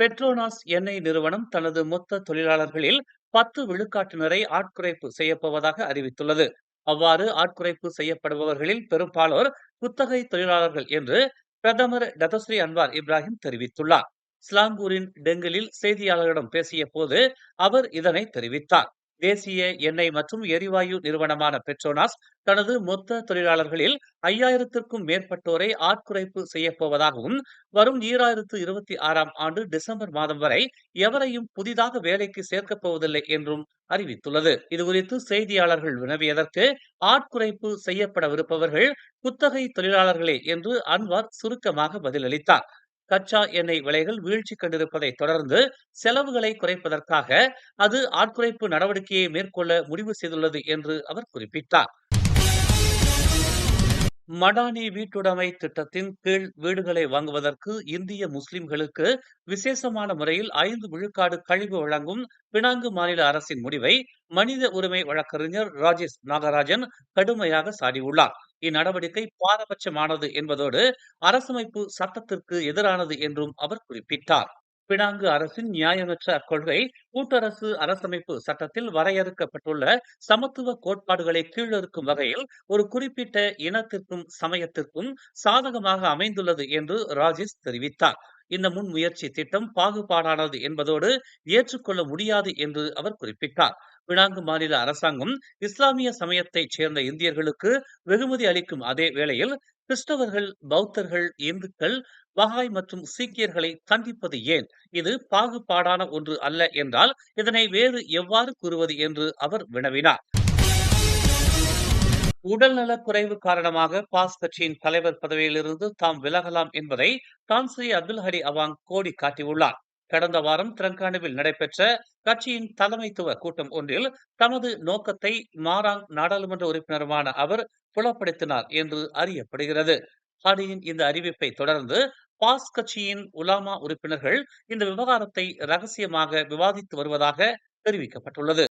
Petronas எண்ணெய் நிறுவனம் தனது மொத்த தொழிலாளர்களில் பத்து விழுக்காட்டினரை ஆட்குறைப்பு செய்யப்போவதாக அறிவித்துள்ளது. அவ்வாறு ஆட்குறைப்பு செய்யப்படுபவர்களில் பெரும்பாலோர் குத்தகை தொழிலாளர்கள் என்று பிரதமர் டதஸ்ரீ அன்வார் இப்ராஹிம் தெரிவித்துள்ளார். ஸ்லாங்கூரின் டெங்கிலில் செய்தியாளர்களிடம் பேசிய போது அவர் இதனை தெரிவித்தார். தேசிய எண்ணெய் மற்றும் எரிவாயு நிறுவனமான பெட்ரோனாஸ் தனது மொத்த தொழிலாளர்களில் ஐயாயிரத்திற்கும் மேற்பட்டோரை ஆட்குறைப்பு செய்யப்போவதாகவும் வரும் ஈராயிரத்து இருபத்தி ஆறாம் ஆண்டு டிசம்பர் மாதம் வரை எவரையும் புதிதாக வேலைக்கு சேர்க்கப் போவதில்லை என்றும் அறிவித்துள்ளது. இதுகுறித்து செய்தியாளர்கள் வினவியதற்கு ஆட்குறைப்பு செய்யப்படவிருப்பவர்கள் குத்தகை தொழிலாளர்களே என்று அன்வார் சுருக்கமாக பதிலளித்தார். கச்சா எண்ணெய் விலைகள் வீழ்ச்சி கண்டிருப்பதை தொடர்ந்து செலவுகளை குறைப்பதற்காக அது ஆட்குறைப்பு நடவடிக்கையை மேற்கொள்ள முடிவு செய்துள்ளது என்று அவர் குறிப்பிட்டார். மடானி வீட்டுடைமை திட்டத்தின் கீழ் வீடுகளை வாங்குவதற்கு இந்திய முஸ்லிம்களுக்கு விசேஷமான முறையில் ஐந்து விழுக்காடு கழிவு வழங்கும் பினாங்கு மாநில அரசின் முடிவை மனித உரிமை வழக்கறிஞர் ராஜேஷ் நாகராஜன் கடுமையாக சாடியுள்ளார். இந்நடவடிக்கை பாரபட்சமானது என்பதோடு அரசமைப்பு சட்டத்திற்கு எதிரானது என்றும் அவர் குறிப்பிட்டார். பினாங்கு அரசின் நியாயமற்ற அக்கொள்கை கூட்டரசு அரசமைப்பு சட்டத்தில் வரையறுக்கப்பட்டுள்ள சமத்துவ கோட்பாடுகளை கீழறுக்கும் வகையில் ஒரு குறிப்பிட்ட இனத்திற்கும் சமயத்திற்கும் சாதகமாக அமைந்துள்ளது என்று ராஜேஷ் தெரிவித்தார். இந்த முன்முயற்சி திட்டம் பாகுபாடானது என்பதோடு ஏற்றுக்கொள்ள முடியாது என்று அவர் குறிப்பிட்டார். பினாங்கு மாநில அரசாங்கம் இஸ்லாமிய சமயத்தைச் சேர்ந்த இந்தியர்களுக்கு வெகுமதி அளிக்கும் அதே வேளையில் கிறிஸ்தவர்கள் பௌத்தர்கள் இந்துக்கள் பகாய் மற்றும் சீக்கியர்களை தண்டிப்பது ஏன்? இது பாகுபாடான ஒன்று அல்ல என்றால் இதனை வேறு எவ்வாறு கூறுவது என்று அவர் வினவினார். உடல்நலக் குறைவு காரணமாக பாஸ் கட்சியின் தலைவர் பதவியிலிருந்து தாம் விலகலாம் என்பதை தான்ஸ்ரீ அப்துல் ஹரி அவாங் கோடி காட்டியுள்ளார். கடந்த வாரம் திரங்கானுவில் நடைபெற்ற கட்சியின் தலைமைத்துவ கூட்டம் ஒன்றில் தமது நோக்கத்தை மாராங் நாடாளுமன்ற உறுப்பினருமான அவர் புலப்படுத்தினார் என்று அறியப்படுகிறது. ஹரியின் இந்த அறிவிப்பை தொடர்ந்து பாஸ் கட்சியின் உலாமா உறுப்பினர்கள் இந்த விவகாரத்தை ரகசியமாக விவாதித்து வருவதாக தெரிவிக்கப்பட்டுள்ளது.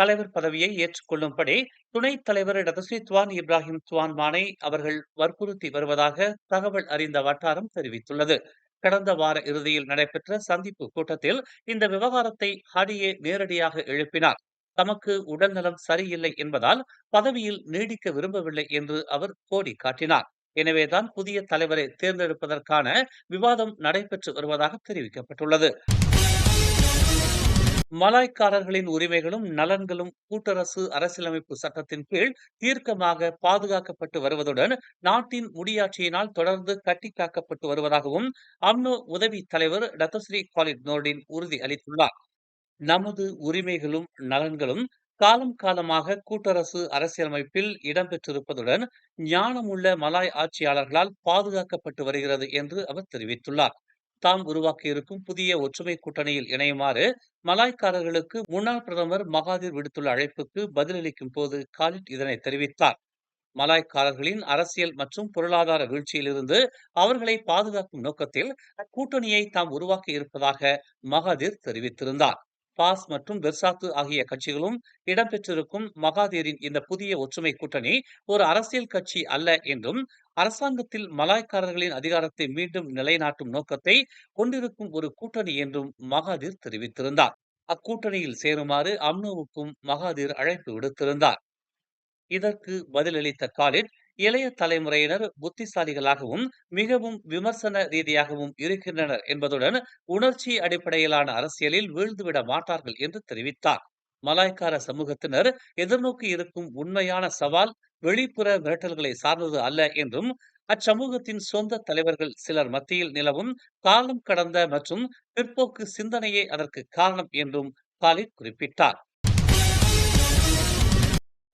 தலைவர் பதவியை ஏற்றுக்கொள்ளும்படி துணைத் தலைவர் டதஸ்ரீ துவான் இப்ராஹிம் துவான் மானை அவர்கள் வற்புறுத்தி வருவதாக தகவல் அறிந்த வட்டாரம் தெரிவித்துள்ளது. கடந்த வார இறுதியில் நடைபெற்ற சந்திப்பு கூட்டத்தில் இந்த விவகாரத்தை ஹாடியே நேரடியாக எழுப்பினார். தமக்கு உடல்நலம் சரியில்லை என்பதால் பதவியில் நீடிக்க விரும்பவில்லை என்று அவர் கோடி காட்டினார் எனவேதான் புதிய தலைவரை தேர்ந்தெடுப்பதற்கான விவாதம் நடைபெற்று வருவதாக தெரிவிக்கப்பட்டுள்ளது. மலாய்க்காரர்களின் உரிமைகளும் நலன்களும் கூட்டரசு அரசியலமைப்பு சட்டத்தின் கீழ் தீர்க்கமாக பாதுகாக்கப்பட்டு வருவதுடன் நாட்டின் முடியாட்சியினால் தொடர்ந்து கட்டிக்காக்கப்பட்டு வருவதாகவும் அம்னோ உதவி தலைவர் டத்தஸ்ரீ காலித் நோர்டின் உறுதி அளித்துள்ளார். நமது உரிமைகளும் நலன்களும் காலம் காலமாக கூட்டரசு அரசியலமைப்பில் இடம்பெற்றிருப்பதுடன் ஞானமுள்ள மலாய் ஆட்சியாளர்களால் பாதுகாக்கப்பட்டு வருகிறது என்று அவர் தெரிவித்துள்ளார். தாம் உருவாக்கியிருக்கும் புதிய ஒற்றுமை கூட்டணியில் இணையுமாறு மலாய்க்காரர்களுக்கு முன்னாள் பிரதமர் மகாதீர் விடுத்துள்ள அழைப்புக்கு பதிலளிக்கும் போது காலிட் இதனை தெரிவித்தார். மலாய்க்காரர்களின் அரசியல் மற்றும் பொருளாதார வீழ்ச்சியிலிருந்து அவர்களை பாதுகாக்கும் நோக்கத்தில் அக்கூட்டணியை தாம் உருவாக்கி இருப்பதாக மகாதீர் தெரிவித்திருந்தார். பாஸ் மற்றும் பெர்சாத்து ஆகிய கட்சிகளும் இடம்பெற்றிருக்கும் மகாதீரின் இந்த புதிய ஒற்றுமை கூட்டணி ஒரு அரசியல் கட்சி அல்ல என்றும் அரசாங்கத்தில் மலாய்க்காரர்களின் அதிகாரத்தை மீண்டும் நிலைநாட்டும் நோக்கத்தை கொண்டிருக்கும் ஒரு கூட்டணி என்றும் மகாதீர் தெரிவித்திருந்தார். அக்கூட்டணியில் சேருமாறு அம்னோவுக்கும் மகாதீர் அழைப்பு விடுத்திருந்தார். இதற்கு பதிலளித்த காலிட் இளைய தலைமுறையினர் புத்திசாலிகளாகவும் மிகவும் விமர்சன ரீதியாகவும் இருக்கின்றனர் என்பதுடன் உணர்ச்சி அடிப்படையிலான அரசியலில் வீழ்ந்துவிட மாட்டார்கள் என்று தெரிவித்தார். மலாய்க்கார சமூகத்தினர் எதிர்நோக்கி இருக்கும் உண்மையான சவால் வெளிப்புற மிரட்டல்களை சார்ந்தது அல்ல என்றும் அச்சமூகத்தின் சொந்த தலைவர்கள் சிலர் மத்தியில் நிலவும் காலம் கடந்த மற்றும் பிற்போக்கு சிந்தனையே அதற்கு காரணம் என்றும் காலித் குறிப்பிட்டார்.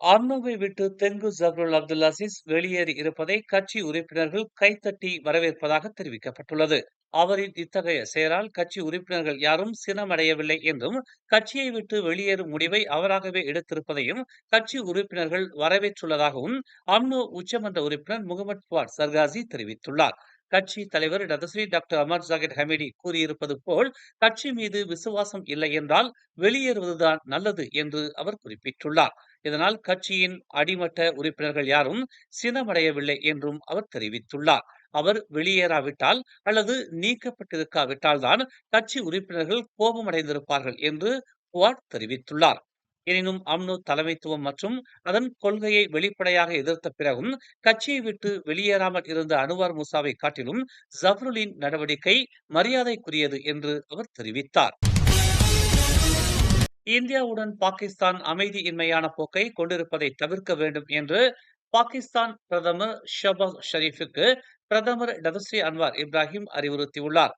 அர்னோவை விட்டு தென்கு ஜப்ருல் அப்துல் அசீஸ் வெளியேறி இருப்பதை கட்சி உறுப்பினர்கள் கைத்தட்டி வரவேற்பதாக தெரிவிக்கப்பட்டுள்ளது. அவரின் இத்தகைய செயலால் கட்சி உறுப்பினர்கள் யாரும் சினமடையவில்லை என்றும் கட்சியை விட்டு வெளியேறும் முடிவை அவராகவே எடுத்திருப்பதையும் கட்சி உறுப்பினர்கள் வரவேற்றுள்ளதாகவும் அம்னோ உச்சமன்ற உறுப்பினர் முகமது புவாட் சர்காசி தெரிவித்துள்ளார். கட்சி தலைவர் டதஸ்ரீ டாக்டர் அமர் ஜாகிர் ஹமீடி கூறியிருப்பது போல் கட்சி மீது விசுவாசம் இல்லை என்றால் வெளியேறுவதுதான் நல்லது என்று அவர் குறிப்பிட்டுள்ளார். இதனால் கட்சியின் அடிமட்ட உறுப்பினர்கள் யாரும் சினமடையவில்லை என்றும் அவர் தெரிவித்துள்ளார். அவர் வெளியேறாவிட்டால் அல்லது நீக்கப்பட்டிருக்காவிட்டால் தான் கட்சி உறுப்பினர்கள் கோபமடைந்திருப்பார்கள் என்று குவாட் தெரிவித்துள்ளார். எனினும் அம்னோ தலைமைத்துவம் மற்றும் அதன் கொள்கையை வெளிப்படையாக எதிர்த்த பிறகும் கட்சியை விட்டு வெளியேறாமல் இருந்த அனுவார் முசாவை காட்டிலும் ஜஃப்ருலின் நடவடிக்கை மரியாதைக்குரியது என்று அவர் தெரிவித்தார். இந்தியாவுடன் பாகிஸ்தான் அமைதியின்மையான போக்கை கொண்டிருப்பதை தவிர்க்க வேண்டும் என்று பாகிஸ்தான் பிரதமர் ஷபாஸ் ஷரீஃபுக்கு பிரதமர் டதஸ்ரீ அன்வார் இப்ராஹிம் அறிவுறுத்தியுள்ளார்.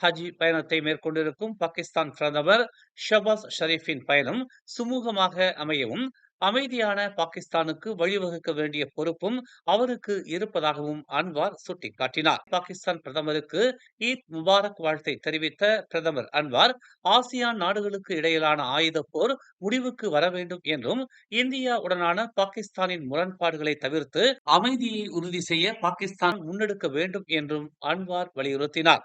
ஹஜ் பயணத்தை மேற்கொண்டிருக்கும் பாகிஸ்தான் பிரதமர் ஷபாஸ் ஷரீஃபின் பயணம் சுமூகமாக அமையவும் அமைதியான பாகிஸ்தானுக்கு வழிவகுக்க வேண்டிய பொறுப்பும் அவருக்கு இருப்பதாகவும் அன்வார் சுட்டிக்காட்டினார். பாகிஸ்தான் பிரதமருக்கு ஈத் முபாரக் வாழ்த்தை தெரிவித்த பிரதமர் அன்வார் ஆசியான் நாடுகளுக்கு இடையிலான ஆயுத போர் முடிவுக்கு வர வேண்டும் என்றும் இந்தியாவுடனான பாகிஸ்தானின் முரண்பாடுகளை தவிர்த்து அமைதியை உறுதி செய்ய பாகிஸ்தான் முன்னெடுக்க வேண்டும் என்றும் அன்வார் வலியுறுத்தினார்.